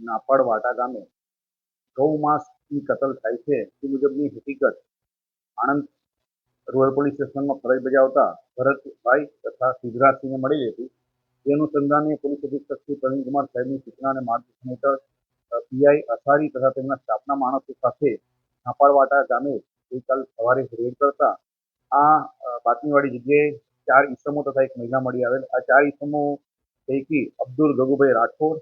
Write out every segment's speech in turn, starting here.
નાપડ વાટા ગામે ગૌ માસની કતલ થાય છે તે મુજબની હકીકત આણંદ રૂરલ પોલીસ સ્ટેશનમાં ફરજ બજાવતા ભરતભાઈ તથા સિદ્ધરાજસિંહને મળી હતી તે અનુસંધાને પોલીસ અધિક્ષક શ્રી પ્રવીણકુમાર સાહેબની સૂચના અને માર્ગદર્શન હેઠળ પીઆઈ અસારી તથા તેમના સ્ટાફના માણસો સાથે નાપાડવાટા ગામે ગઈકાલ સવારે રેડ કરતા આ બાતમીવાળી જગ્યાએ ચાર ઈસમો તથા એક મહિલા મળી આવેલ. આ ચાર ઈસમો પૈકી અબ્દુલ ગગુભાઈ રાઠોડ,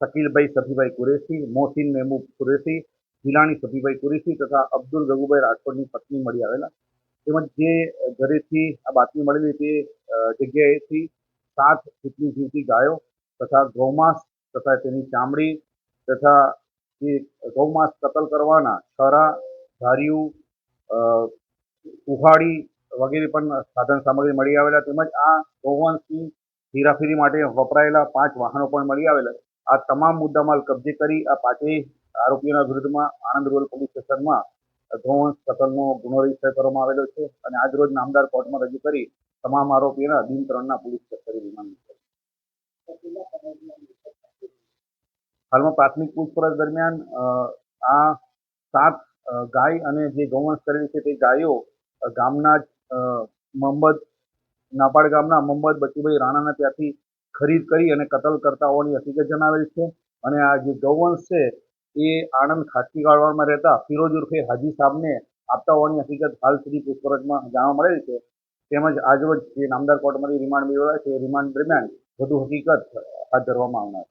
શકીલભાઈ સફીભાઈ કુરેશી, મોહસિન મહેમૂબ કુરેશી ગિલાણી સફીભાઈ કુરેશી તથા અબ્દુલ ગગુભાઈ રાઠોડની પત્ની મળી આવેલા. તેમજ જે ઘરેથી આ બાતમી મળેલી તે જગ્યાએથી સાત જેટલી જીવતી ગાયો તથા ગૌમાંસ તથા તેની ચામડી તથા જે ગૌમાંસ કતલ કરવાના છરા ધાર્યું ઉહાડી વગેરે પણ સાધન સામગ્રી મળી આવેલા. તેમજ આ ગૌવંશની હેરાફેરી માટે વપરાયેલા પાંચ વાહનો પણ મળી આવેલા. આ તમામ મુદ્દામાલ કબજે કરી આ પાંચેય આરોપીઓના વિરુદ્ધમાં આણંદ રૂરલ પોલીસ સ્ટેશનમાં ગૌવંશ કતલનો ગુનો રજિસ્ટર કરવામાં આવેલો છે અને આજ રોજ નામદાર કોર્ટમાં રજૂ કરી તમામ આરોપીઓના દિન ત્રણના પોલીસ કસ્ટડી રિમાન્ડ હાલમાં પ્રાથમિક પૂછપરછ દરમિયાન આ સાત ગાય અને જે ગૌવંશ કરેલી છે તે ગાયો ગામના જ મોહમ્મદ નાપાડ ગામના મોહમ્મદ બચુભાઈ રાણાના ત્યાંથી ખરીદ કરી અને કતલ કરતા હોવાની હકીકત જણાવેલ છે. અને આ જે ગૌવંશ છે, એ આણંદ ખાસગી ગાળવામાં રહેતા ફિરોજ ઉર્ફે હાજી સાહેબને આપતા હોવાની હકીકત હાલ સુધી પૂછપરછમાં જાણવા મળેલ છે. તેમજ આજરોજ જે નામદાર કોર્ટમાંથી રિમાન્ડ મેળવ્યા છે, એ રિમાન્ડ દરમિયાન વધુ હકીકત હાથ ધરવામાં આવનાર